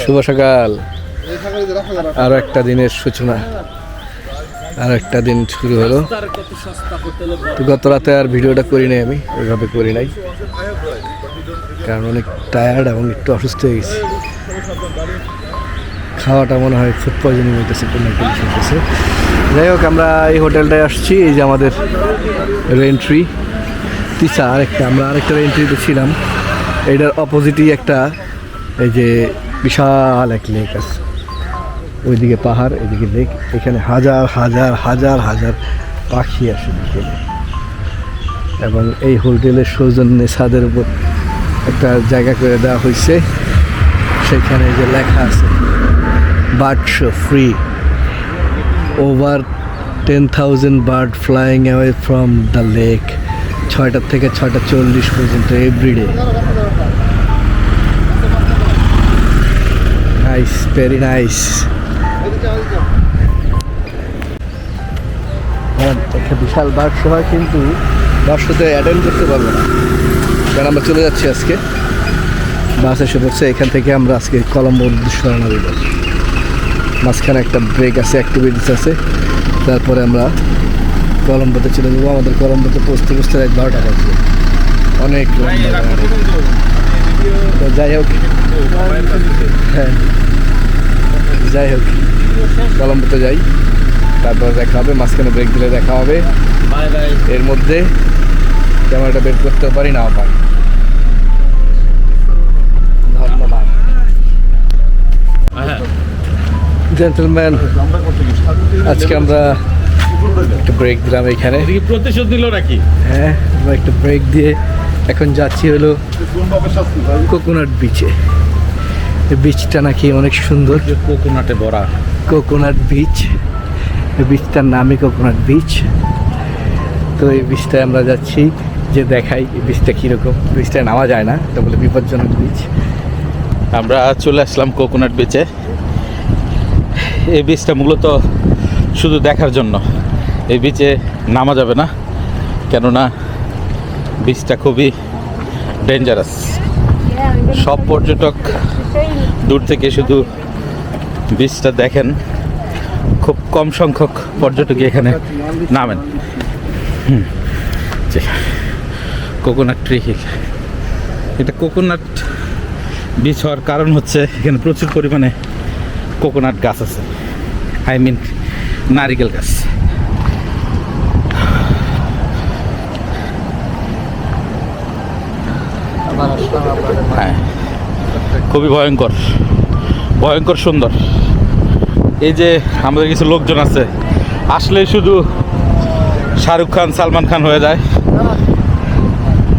শুভ সকাল। আরও একটা দিনের সূচনা। আর একটা দিন শুরু হলো। তো গত রাতে আর ভিডিওটা করি নাই আমি, ওইভাবে করি নাই। কারণ অনেক টায়ার্ড এবং একটু অসুস্থ হয়ে গেছি। খাওয়াটা মনে হয় ফুড পয়জনিং হইতেছে, কোনো একটা যাই হোক, আমরা এই হোটেলটায় আসছি, এই যে আমাদের রেন্ট্রি তিসা আরেকটা, আমরা আরেকটা রেন্ট্রিতে ছিলাম। এইটার অপোজিটই একটা, এই যে বিশাল এক লেক আছে। ওইদিকে পাহাড়, এদিকে লেক এখানে হাজার হাজার হাজার হাজার পাখি আসে বিকেলে এবং এই হোটেলের সৌজন্যে ছাদের উপর একটা জায়গা করে দেওয়া হয়েছে সেখানে যে লেখা আছে bird show free. Over ten thousand bird flying away from the lake. ছয়টার থেকে ছয়টা চল্লিশ পর্যন্ত এভরিডে। নাইস ভেরি নাইস একটা বিশাল বার্ড শো হয় কিন্তু বার্ড শোতে অ্যাটেন্ড করতে পারব না। কারণ আমরা চলে যাচ্ছি আজকে। বাস এসে পড়ছে, এখান থেকে আমরা আজকে কলম্বোর উদ্দেশ্যে রওনা দিব। মাঝখানে একটা ব্রেক আছে অ্যাক্টিভিটিস আছে। তারপরে আমরা কলম্বোতে চলে যাব। আমাদের কলম্বোতে পৌঁছতে পৌঁছতে রাত বারোটা বাজবে। অনেক লম্বা। তো যাই হোক। হ্যাঁ যাই হোক কলম্বোতে যাই। তারপর দেখা হবে মাঝখানে ব্রেক দিলে দেখা হবে। এর মধ্যে ক্যামেরাটা বের করতে পারি নাও পারি। ধন্যবাদ। জেন্টলম্যান আজকে আমরা একটা ব্রেক দিলাম এখানে। প্রতিশোধ নিল নাকি? হ্যাঁ আমরা একটা ব্রেক দিয়ে এখন যাচ্ছি হলো কোকোনাট বিচে এই বিচটা নাকি অনেক সুন্দর। কোকোনাটে ভরা কোকোনাট বিচ এই বিচটার নামই কোকোনাট বিচ তো এই বিচটায় আমরা যাচ্ছি যে দেখাই বিচটা কীরকম। বিচটায় নামা যায় না এটা বলে বিপজ্জনক বিচ আমরা চলে আসলাম কোকোনাট বিচে এই বিচটা মূলত শুধু দেখার জন্য। এই বিচে নামা যাবে না কেননা বিচটা খুবই ডেঞ্জারাস সব পর্যটক দূর থেকে শুধু বিচটা দেখেন। খুব কম সংখ্যক পর্যটকই এখানে নামেন। কোকোনাট ট্রি হিল এটা কোকোনাট বীজ হওয়ার কারণ হচ্ছে এখানে প্রচুর পরিমাণে কোকোনাট গাছ আছে। আই মিন নারিকেল গাছ। হ্যাঁ খুবই ভয়ঙ্কর ভয়ঙ্কর সুন্দর। এই যে আমাদের কিছু লোকজন আছে আসলে শুধু শাহরুখ খান, সালমান খান হয়ে যায়।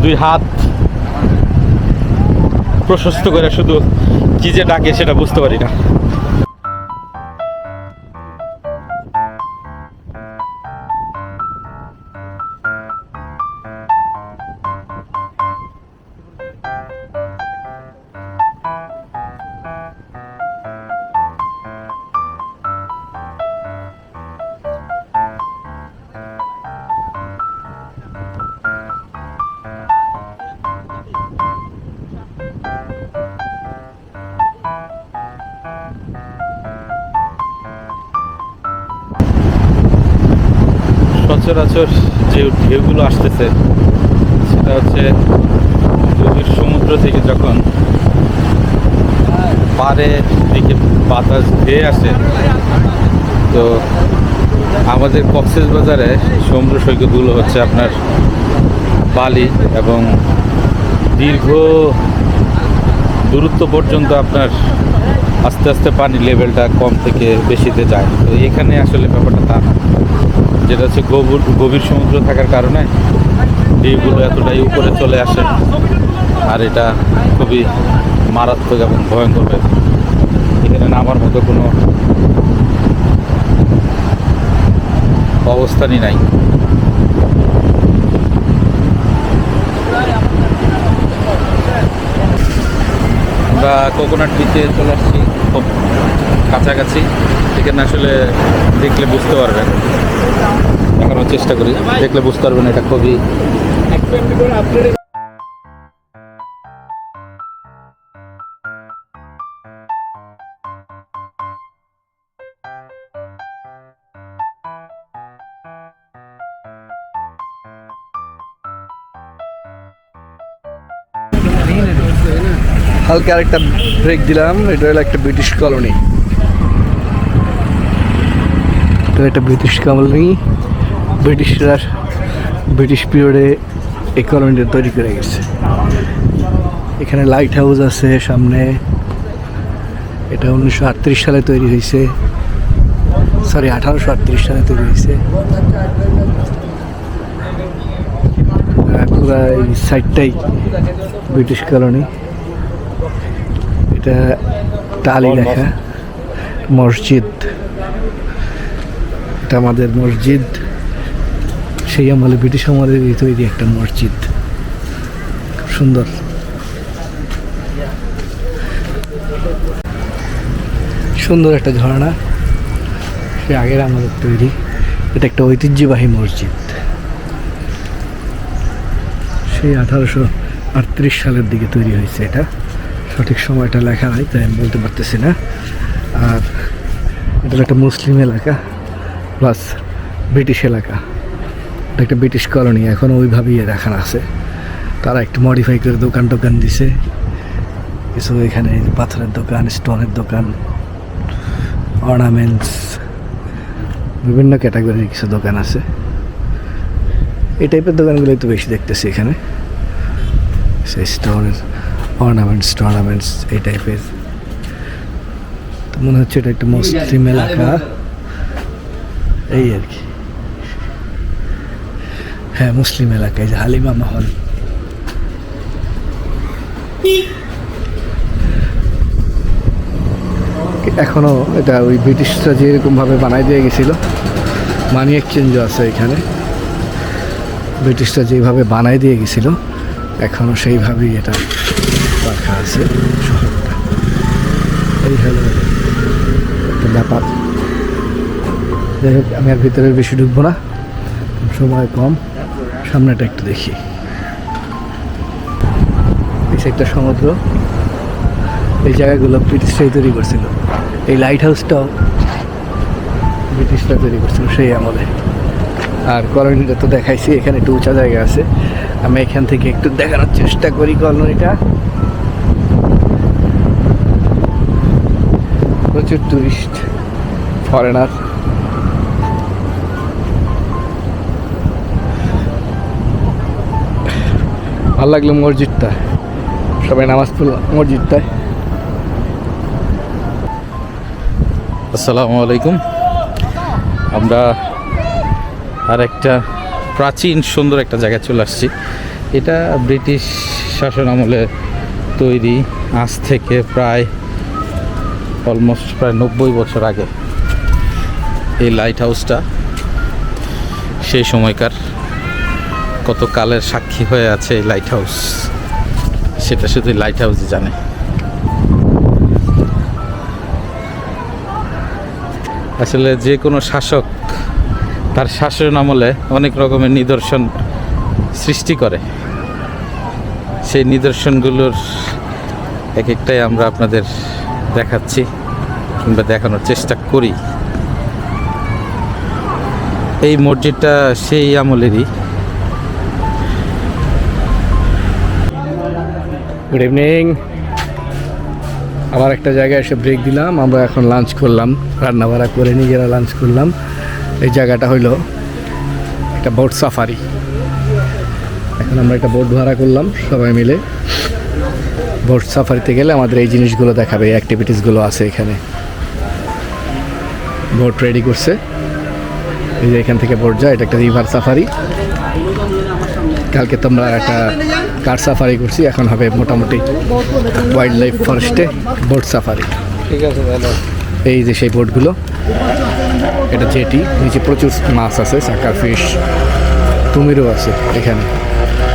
দুই হাত প্রশস্ত করে শুধু কী যে ডাকে সেটা বুঝতে পারি না। ঢেউগুলো আসতেছে, সেটা হচ্ছে গভীর সমুদ্র থেকে যখন পারে দিকে বাতাস ধেয়ে আসে, তো আমাদের কক্সেস বাজারে সমুদ্র সৈকতগুলো হচ্ছে আপনার বালি এবং দীর্ঘ দূরত্ব পর্যন্ত আপনার আস্তে আস্তে পানি লেভেলটা কম থেকে বেশিতে যায়। তো এখানে আসলে ব্যাপারটা তা যেটা হচ্ছে গভীর গভীর সমুদ্র থাকার কারণে ঢেউগুলো এতটাই উপরে চলে আসে। আর এটা খুবই মারাত্মক এবং ভয়ঙ্কর এখানে নামার মতো কোনো অবস্থানই নাই। আমরা কোকোনাট বিচে চলে আসছি, খুব কাছাকাছি। এখানে আসলে দেখলে বুঝতে পারবেন। দেখানোর চেষ্টা করি। দেখলে বুঝতে পারবেন এটা খুবই হালকা আরেকটা ব্রেক দিলাম। এটা হলো একটা ব্রিটিশ কলোনি এটা একটা ব্রিটিশ কলোনি ব্রিটিশরা ব্রিটিশ পিরিয়ডে এই কলোনিটা তৈরি করে গেছে। এখানে লাইট হাউস আছে সামনে এটা উনিশশো আটত্রিশ সালে তৈরি হয়েছে। সরি আঠারোশো আটত্রিশ সালে তৈরি হয়েছে। পুরা এই সাইডটাই ব্রিটিশ কলোনি এটা টালি লেখা। মসজিদ। এটা আমাদের মসজিদ। সেই আমলে ব্রিটিশ আমলের তৈরি একটা মসজিদ। সুন্দর। সুন্দর একটা ঝর্ণা। সে আগের আমাদের তৈরি। এটা একটা ঐতিহ্যবাহী মসজিদ। সেই আঠারোশো আটত্রিশ সালের দিকে তৈরি হয়েছে এটা। সঠিক সময়টা লেখা নাই, তাই আমি বলতে পারতেছি না। আর এটা একটা মুসলিম এলাকা, প্লাস ব্রিটিশ এলাকা। একটা ব্রিটিশ কলোনি এখনও ওইভাবেই রাখানো আছে। তারা একটু মডিফাই করে দোকান টোকান দিছে। কিছু এখানে পাথরের দোকান, স্টোনের দোকান অর্নামেন্টস বিভিন্ন ক্যাটাগরির কিছু দোকান আছে। এই টাইপের দোকানগুলোই তো বেশি দেখতেছি এখানে। সেই স্টোনের অর্নামেন্টস টর্নামেন্টস এই টাইপের তো মনে হচ্ছে এটা একটা মুসলিম এলাকা। এই আর কি। হ্যাঁ মুসলিম এলাকায়, যে হালিমা মহল। এখনও এটা ওই ব্রিটিশরা যেরকমভাবে বানাই দিয়ে গেছিল, মানি এক্সচেঞ্জও আছে এখানে। ব্রিটিশরা যেভাবে বানাই দিয়ে গেছিল এখনও সেইভাবেই এটা রাখা আছে এই হলো একটা ব্যাপার। যাই হোক, আমি আর ভিতরে বেশি ঢুকবো না, সময় কম। সামনেটা একটু দেখি। একটা সমুদ্র। এই জায়গাগুলো ব্রিটিশরাই তৈরি করছিল। এই লাইট হাউসটাও ব্রিটিশরা তৈরি করছিল সেই আমলে। আর কলোনিটা তো দেখাইছি, এখানে একটু উঁচা জায়গা আছে। আমি এখান থেকে একটু দেখানোর চেষ্টা করি কলোনিটা। প্রচুর টুরিস্ট ফরেনার ভালো লাগল মসজিদটা। সবাই নামাজ পড়লাম মসজিদটায়। আসসালামু আলাইকুম। আমরা আর একটা প্রাচীন সুন্দর একটা জায়গায় চলে আসছি। এটা ব্রিটিশ শাসন আমলে তৈরি আজ থেকে প্রায় অলমোস্ট প্রায় নব্বই বছর আগে। এই লাইট হাউসটা সেই সময়কার কত কালের সাক্ষী হয়ে আছে এই লাইট হাউস সেটা শুধু লাইট হাউসই জানে। আসলে যে কোনো শাসক তার শাসন আমলে অনেক রকমের নিদর্শন সৃষ্টি করে। সেই নিদর্শনগুলোর এক একটাই আমরা আপনাদের দেখাচ্ছি কিংবা দেখানোর চেষ্টা করি। এই মসজিদটা সেই আমলেরই। গুড ইভিনিং আবার একটা জায়গায় এসে ব্রেক দিলাম। আমরা এখন লাঞ্চ করলাম রান্না বাড়া করে নিজেরা লাঞ্চ করলাম। এই জায়গাটা হইল একটা বোট সাফারি এখন আমরা একটা বোট ভাড়া করলাম, সবাই মিলে। বোট সাফারিতে গেলে আমাদের এই জিনিসগুলো দেখাবে, এই অ্যাক্টিভিটিসগুলো আছে এখানে। বোট রেডি করছে। এই যে এখান থেকে বোট যায়, এটা একটা রিভার সাফারি কালকে তোমরা একটা কার সাফারি করছি? এখন হবে মোটামুটি ওয়াইল্ড লাইফ ফরেস্টে বোট সাফারি ঠিক আছে তাহলে এই যে সেই বোটগুলো এটা জেটি নিচে প্রচুর মাছ আছে সাকার ফিশ তুমিরও আছে এখানে।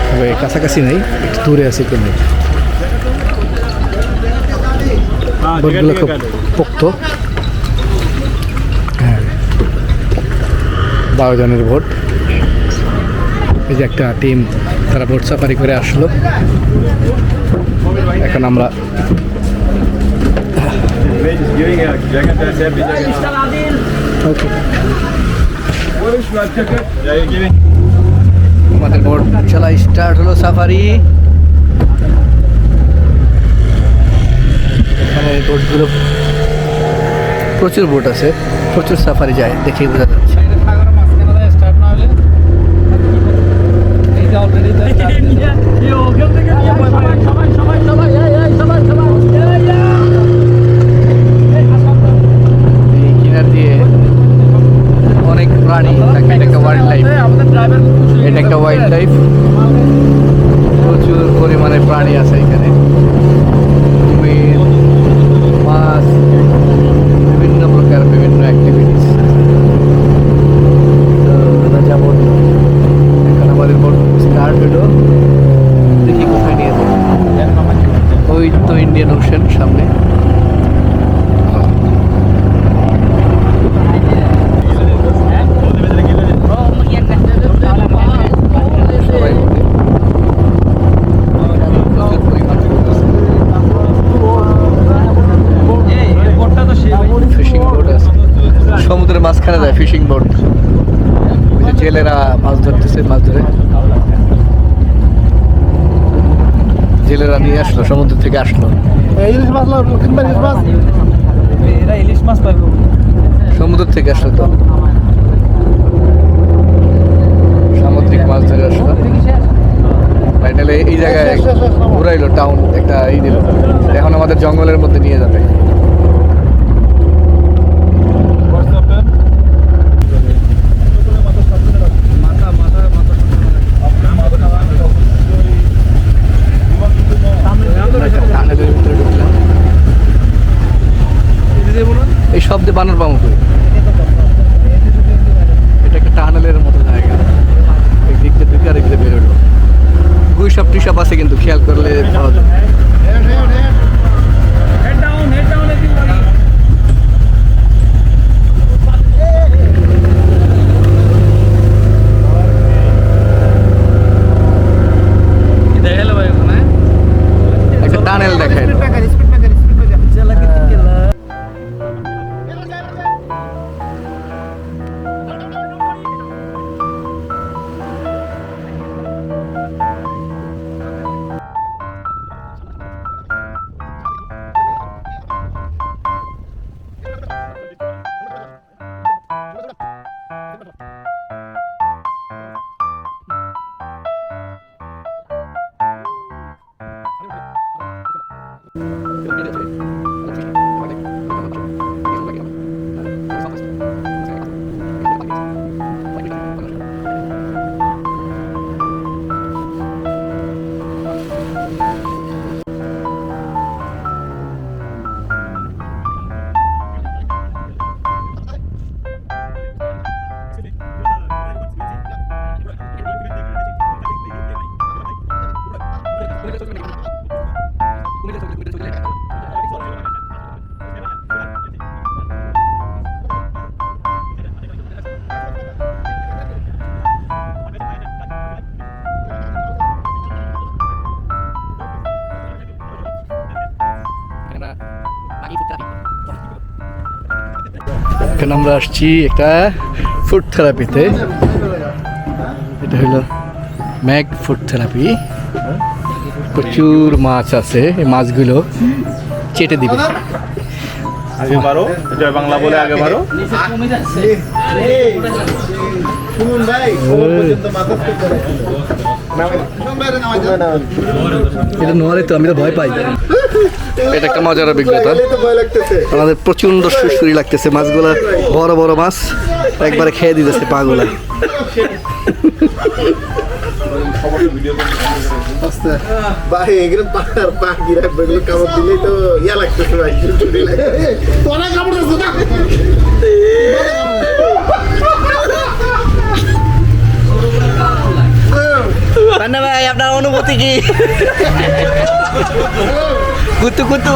তবে কাছাকাছি নেই একটু দূরে আছে কিন্তু। বোটগুলো খুব পোক্ত। হ্যাঁ। বারো জনের ভোট এই যে একটা টিম, তারা বোট সাফারি করে আসলো এখন আমরা. আমাদের বোট চলা স্টার্ট হলো সাফারি এই বোটগুলো প্রচুর বোট আছে, প্রচুর সাফারি যায়, দেখেই বোঝা যাচ্ছে ইন্ডিয়ান ওশান সামনে একটা এই দিল। এখন আমাদের জঙ্গলের মধ্যে নিয়ে যাবে। এখন আমরা আসছি একটা ফুড থেরাপিতে এটা হলো ম্যাগ ফুড থেরাপি প্রচুর মাছ আছে এই মাছগুলো চেটে দিবে। আগে বারো জয় বাংলা বলে আগে বারো এটা নোয়ারে তো আমি তো ভয় পাই। এটা একটা মজার অভিজ্ঞতা। তো আমাদের প্রচণ্ড সুরসুরি লাগতেছে মাছগুলা বড় বড় মাছ একবারে খেয়ে দিতেছে পাগুলা। ভাই এগুলো পাহাড় পা গিরা এগুলো কামড় দিলেই তো ইয়া লাগতেছে ভাই তোরা কামড় পান্না ভাই আপনার অনুভূতি কি কুতু কুতু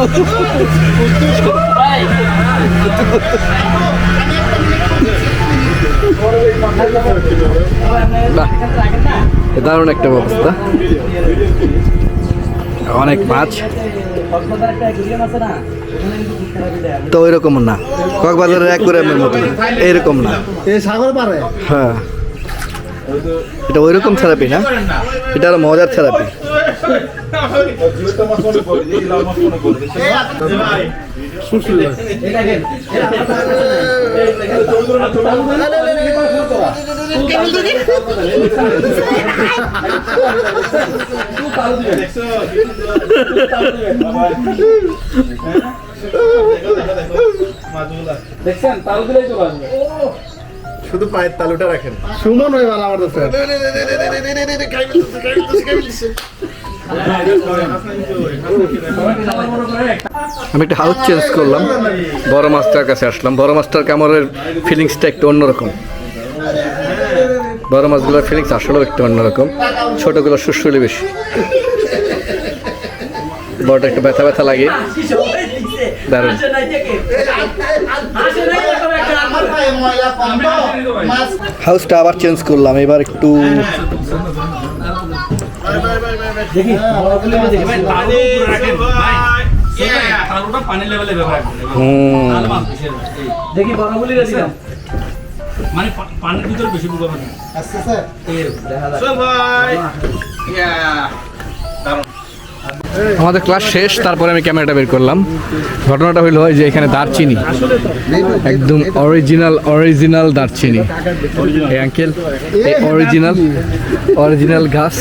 দারুণ একটা ব্যবস্থা। অনেক মাছ। তো ওই রকম না কক্সবাজারের এক করে মতো এইরকম না। এই সাগর পারে? হ্যাঁ। এটা ওই রকম থেরাপি না? এটা হলো মজার থেরাপি দেখছেন দিলেই চলে আসবে। শুধু পায়ের তালুটা রাখেন সুমন হয়ে ভালো আমার কাছে আমি একটা হাউস চেঞ্জ করলাম বড় মাছটার কাছে আসলাম বড় মাস্টার কামড়ের ফিলিংসটা একটু অন্যরকম বড় মাছগুলোর ফিলিংস আসলেও একটু অন্যরকম ছোটগুলো সুশুলি বেশি বড়টা একটু ব্যথা ব্যথা লাগে দারুণ হাউসটা আবার চেঞ্জ করলাম এবার একটু দেখি। বড়গুলি দিলাম মানে পানির ভিতরে বেশি ডুবাবে না আমাদের ক্লাস শেষ তারপরে আমি ক্যামেরাটা বের করলাম ঘটনাটা হইলো যে এখানে দারচিনি একদম অরিজিনাল অরিজিনাল দারচিনি এই আঙ্কেল এই অরিজিনাল অরিজিনাল ঘাস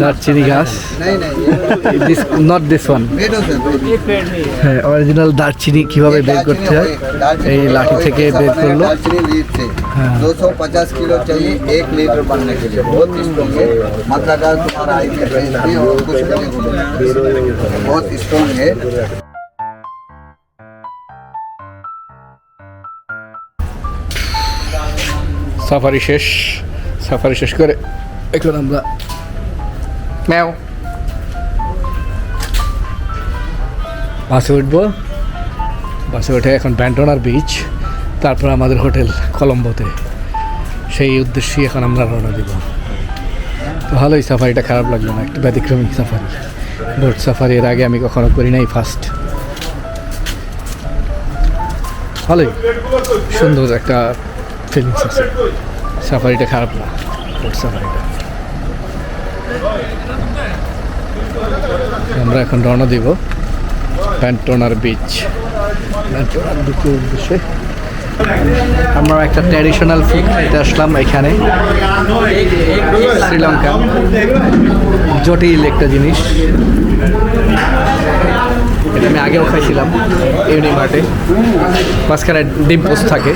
দারচিনি ঘাস দিস নট দিস ওয়ান হ্যাঁ অরিজিনাল দারচিনি কিভাবে বের করতে হয় এই লাঠি থেকে বের করলো दालचीनी लीफ से हाँ। 250 किलो चाहिए एक लीटर बनने के लिए बहुत स्ट्रॉन्ग है मत लगा तुम्हारा आई के टेस्ट भी और कुछ भी नहीं होगा बहुत स्ट्रॉन्ग है সাফারি শেষ সাফারি শেষ করে এখন আমরা ম্যাও বাসে উঠবো বাসে উঠে এখন ব্যান্টনার বিচ তারপর আমাদের হোটেল কলম্বোতে সেই উদ্দেশ্যেই এখন আমরা রওনা দিব তো ভালোই সাফারিটা খারাপ লাগলো না একটু ব্যতিক্রমিক সাফারি বোট সাফারি এর আগে আমি কখনো করি নাই ফার্স্ট ভালোই, সুন্দর একটা ফিলিংস আছে। সাফারিটা খারাপ না বোট সাফারিটা আমরা এখন রওনা দিব প্যান্টোনার বিচ প্যান্টোনার বিচের উদ্দেশ্যে আমরা একটা ট্র্যাডিশনাল ফুড খেতে আসলাম এখানে। শ্রীলঙ্কা। জটিল একটা জিনিস। এটা আমি আগেও খাইছিলাম ইউনিমার্টে মাঝখানে ডিম পোস্ট থাকে,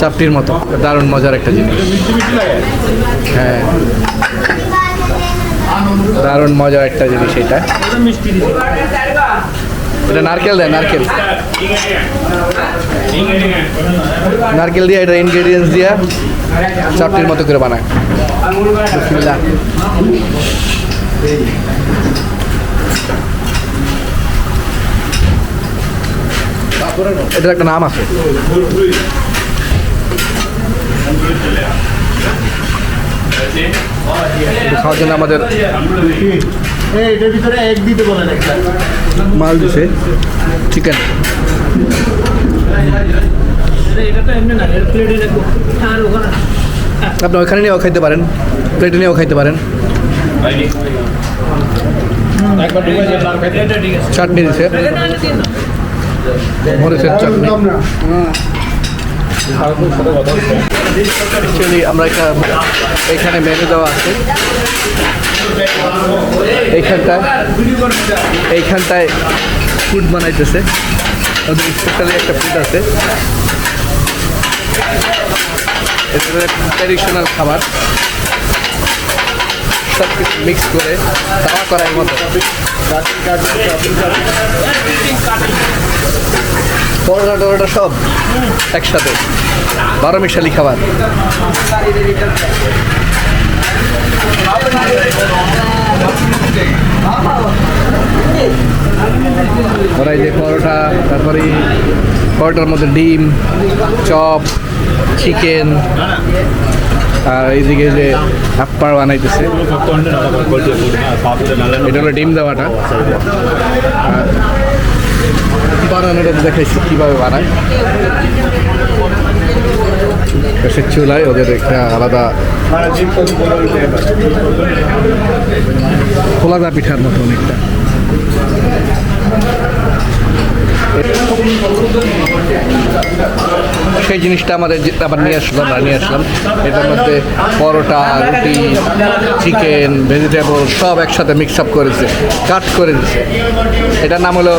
চাপটির মতো। দারুণ মজার একটা জিনিস। হ্যাঁ। দারুণ মজার একটা জিনিস এটা। এটা নারকেল দেয়, নারকেল। নারকেল দিয়ে এটা ইনগ্রেডিয়েন্টস দিয়ে চাপটির মতো করে বানায়। বিসমিল্লাহ। এটার একটা নাম আছে। খাওয়ার জন্য আমাদের মাল দিছে। চিকেন আপনি ওইখানে নিয়েও খাইতে পারেন প্লেটে নিয়েও খাইতে পারেন। চাটনি দিছে। আমরা একটা এখানে মেনু দেওয়া আছে। এইখানটায় এইখানটায় ফুড বানাইতেছে। ওদের একটা ফুড আছে। এটা ট্র্যাডিশনাল খাবার। সব কিছু মিক্স করে দাওয়া করার মতো। পরোটা টরোটা সব একসাথে। বারো মিশালি খাবার। ওরা এই যে পরোটা, তারপরে পরোটার মধ্যে ডিম, চপ চিকেন আর এইদিকে যে আপ্পার বানাইতেছে। এটা হলো ডিম দেওয়াটা। বানানোটা দেখাইছি, কীভাবে বানায়। গ্যাসের চুলায় ওদের একটা আলাদা খোলাদা পিঠার মতো অনেকটা। সেই জিনিসটা আমাদের আবার নিয়ে আসলাম, আর নিয়ে আসলাম। এটার মধ্যে পরোটা, রুটি চিকেন ভেজিটেবল সব একসাথে মিক্স আপ করেছে কাট করে দিচ্ছে এটার নাম হলো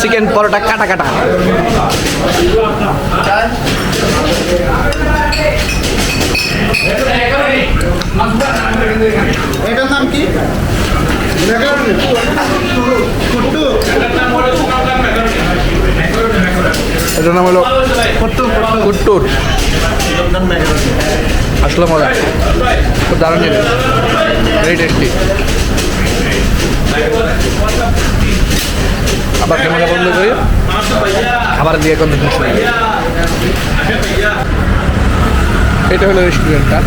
চিকেন পরোটা কাটা কাটা। এটার নাম কি? এটার নাম হলো কুট্টুর আসলে মজা খুব দারুণ জিনিস। ভেরি টেস্টি আবার ক্যামেরা বন্ধ করি খাবার দিয়ে কন্টিনিউ শুনি এটা হলো রেস্টুরেন্টটা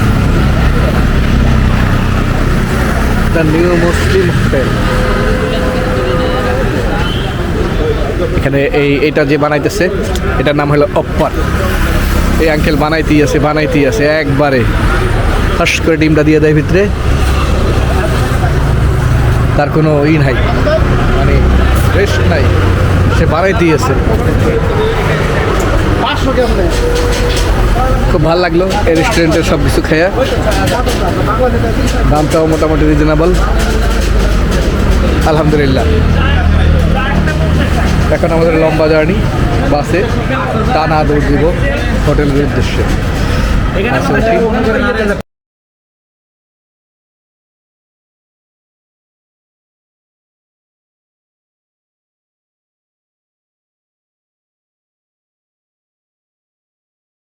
দ্য নিউ মুসলিম হোটেল এখানে এই এটা যে বানাইতেছে, এটার নাম হলো অপ্পার। এই আঙ্কেল বানাইতেই আছে বানাইতেই আছে, একবারে। ফার্স্ট করে ডিমটা দিয়ে দেয় ভিতরে। তার কোনো ই নাই মানে রেস্ট নাই। সে বানাইতেই আছে। খুব ভালো লাগল এই রেস্টুরেন্টের সব কিছু খেয়ে। দামটাও মোটামুটি রিজনেবল আলহামদুলিল্লাহ। এখন আমাদের লম্বা জার্নি বাসে টানা দৌড় দিব হোটেলের উদ্দেশ্যে।